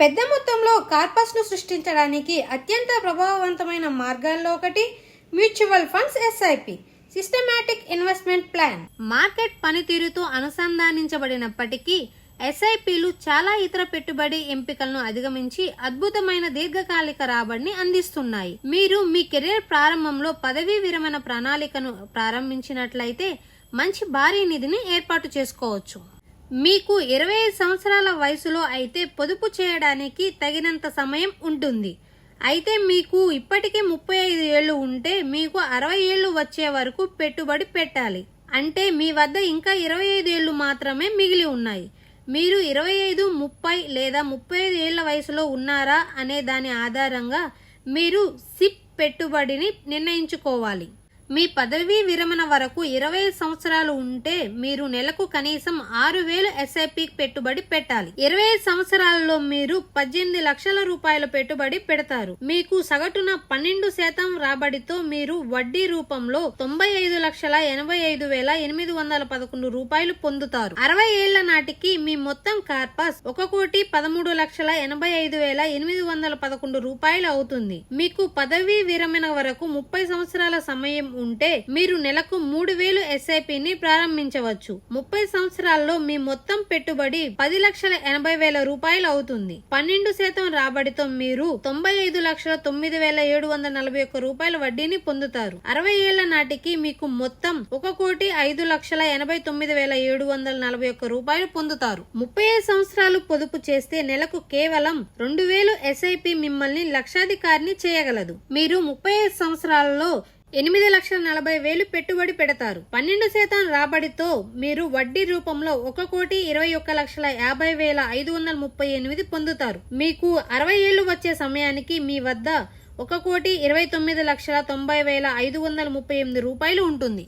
పెద్ద మొత్తంలో కార్పస్ను సృష్టించడానికి అత్యంత ప్రభావవంతమైన మార్గాల్లో ఒకటి mutual funds SIP systematic investment plan market పనితీరుతో అనుసంధానించబడినప్పటికీ ఎస్ఐపిలు చాలా ఇతర పెట్టుబడి ఎంపికలను అధిగమించి అద్భుతమైన దీర్ఘకాలిక రాబడిని అందిస్తున్నాయి. మీరు మీ కెరీర్ ప్రారంభంలో పదవీ విరమణ ప్రణాళికను ప్రారంభించినట్లయితే మంచి భారీ నిధిని ఏర్పాటు చేసుకోవచ్చు. మీకు ఇరవై ఐదు సంవత్సరాల వయసులో అయితే పొదుపు చేయడానికి తగినంత సమయం ఉంటుంది. అయితే మీకు ఇప్పటికే ముప్పై ఐదు ఏళ్ళు ఉంటే మీకు అరవై ఏళ్ళు వచ్చే వరకు పెట్టుబడి పెట్టాలి. అంటే మీ వద్ద ఇంకా ఇరవై ఐదు ఏళ్ళు మాత్రమే మిగిలి ఉన్నాయి. మీరు ఇరవై ఐదు ముప్పై లేదా ముప్పై ఐదు ఏళ్ళ వయసులో ఉన్నారా అనే దాని ఆధారంగా మీరు సిప్ పెట్టుబడిని నిర్ణయించుకోవాలి. మీ పదవీ విరమణ వరకు ఇరవై సంవత్సరాలు ఉంటే మీరు నెలకు కనీసం ఆరు వేలు ఎస్ఐపి పెట్టుబడి పెట్టాలి. ఇరవై సంవత్సరాలలో మీరు పద్దెనిమిది లక్షల రూపాయల పెట్టుబడి పెడతారు. మీకు సగటున పన్నెండు శాతం రాబడితో మీరు వడ్డీ రూపంలో తొంభై ఐదు లక్షల ఎనభై ఐదు వేల ఎనిమిది వందల పదకొండు రూపాయలు పొందుతారు. అరవై ఏళ్ళ నాటికి మీ మొత్తం కార్పస్ ఒక కోటి పదమూడు లక్షల ఎనభై ఐదు వేల ఎనిమిది వందల పదకొండు రూపాయలు అవుతుంది. మీకు పదవీ విరమణ వరకు ముప్పై సంవత్సరాల సమయం ఉంటే మీరు నెలకు మూడు వేలు ఎస్ఐపిని ప్రారంభించవచ్చు. ముప్పై సంవత్సరాల్లో మీ మొత్తం పెట్టుబడి పది లక్షల ఎనభై వేల రూపాయలు అవుతుంది. పన్నెండు శాతం రాబడితో మీరు తొంభై ఐదు లక్షల తొమ్మిది వేల ఏడు వందల నలభై ఒక్క రూపాయల వడ్డీని పొందుతారు. అరవై ఏళ్ళ నాటికి మీకు మొత్తం ఒక కోటి ఐదు లక్షల ఎనభై తొమ్మిది వేల ఏడు వందల నలభై ఒక్క రూపాయలు పొందుతారు. ముప్పై ఐదు సంవత్సరాలు పొదుపు చేస్తే నెలకు కేవలం రెండు వేలు ఎస్ఐపి మిమ్మల్ని లక్షాధికారిని చేయగలదు. మీరు ముప్పై ఐదు సంవత్సరాలలో ఎనిమిది లక్షల నలభై వేలు పెట్టుబడి పెడతారు. పన్నెండు శాతం రాబడితో మీరు వడ్డీ రూపంలో ఒక కోటి ఇరవై ఒక్క లక్షల యాభై వేల ఐదు వందల ముప్పై ఎనిమిది పొందుతారు. మీకు అరవై ఏళ్ళు వచ్చే సమయానికి మీ వద్ద ఒక కోటి ఇరవై తొమ్మిది లక్షల తొంభై వేల ఐదు వందల ముప్పై ఎనిమిది రూపాయలు ఉంటుంది.